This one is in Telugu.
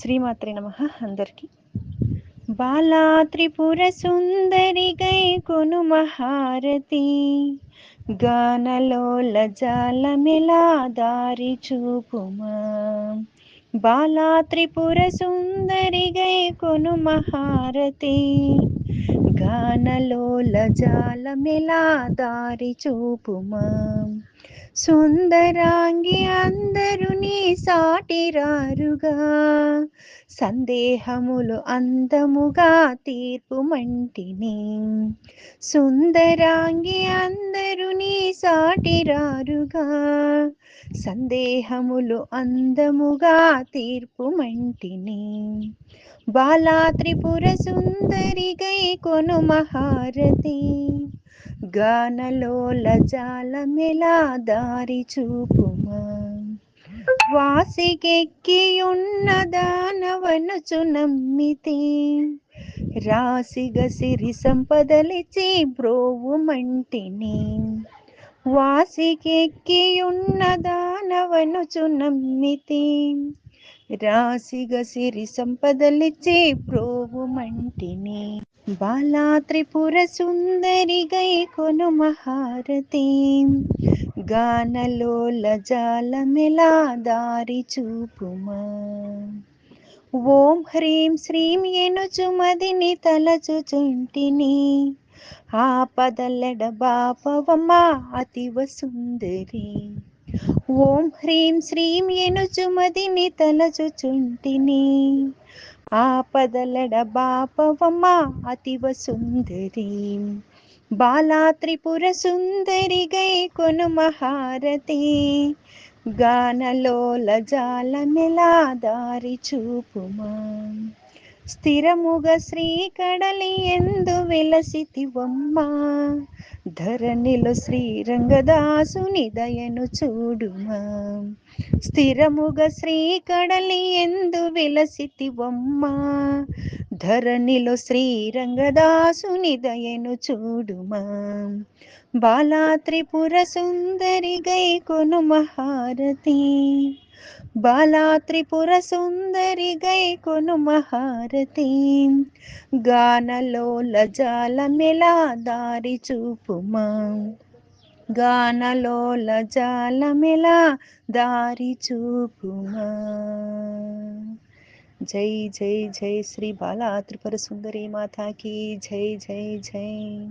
శ్రీమాత్రి నమ అందరికీ. బాలా త్రిపుర సుందరి గై కొను మహారతి గానలోల జాలమెలా దారి చూపుమా. బాలా త్రిపుర సుందరి గై కొను మహారతి గానలోల జాలమెలా దారి చూపుమా. సుందరాంగి అందరు సాటిరారుగా. సందేహములు అందముగా తీర్పు మంటిని సుందరాంగి అందరు నీ సాటిరారుగా. సందేహములు అందముగా తీర్పు మంటిని బాలా త్రిపుర సుందరి గై కొను మహారతి గానలోల జాలమెలా దారి చూపుమా. వాసికెక్కియున్న దానవనుచు నమ్మితే రాసిగ సిరి సంపదలిచి బ్రోవు మంటిని. వాసికెక్కియున్న దానవనుచు నమ్మితే రాసిగ సిరి సంపదలిచి ప్రోవు మంటిని. బాలా త్రిపుర సుందరి గై కొను మహారతి. గానలోల జాలమెలా దారి చూపుమా. ఓం హ్రీం శ్రీం ఎనుచు మదిని తలచుచుంటిని ఆ పదలెడ బాపవమ్మ అతివ సుందరి. ఓం హ్రీం శ్రీం ఎనుచు మదిని తలచుచుంటిని ఆపదలడ బాపవమ్మ అతివ సుందరి. బాలా త్రిపుర సుందరి గై కొను మహారతి. గానలోల జాల జాలమెలా దారి చూపుమా. స్థిరముగ శ్రీ కడలి ఎందు విలసితివమ్మా. ధరణిలో శ్రీరంగదాసుని దయను చూడుమా. స్థిరముగ శ్రీ కడలి ఎందు విలసితివమ్మా. ధరణిలో శ్రీరంగదాసుని దయను చూడుమా. బాలా త్రిపుర సుందరి గై కొను మహారతి. బాలా త్రిపుర సుందరి గై కొను మహారతి గానలోల జాలమెలా దారి చూపుమా. గానలోల జాలమెలా దారి చూపుమా. జై జై జై శ్రీ బాలా త్రిపుర సుందరి మాతాకి. జై జై జై.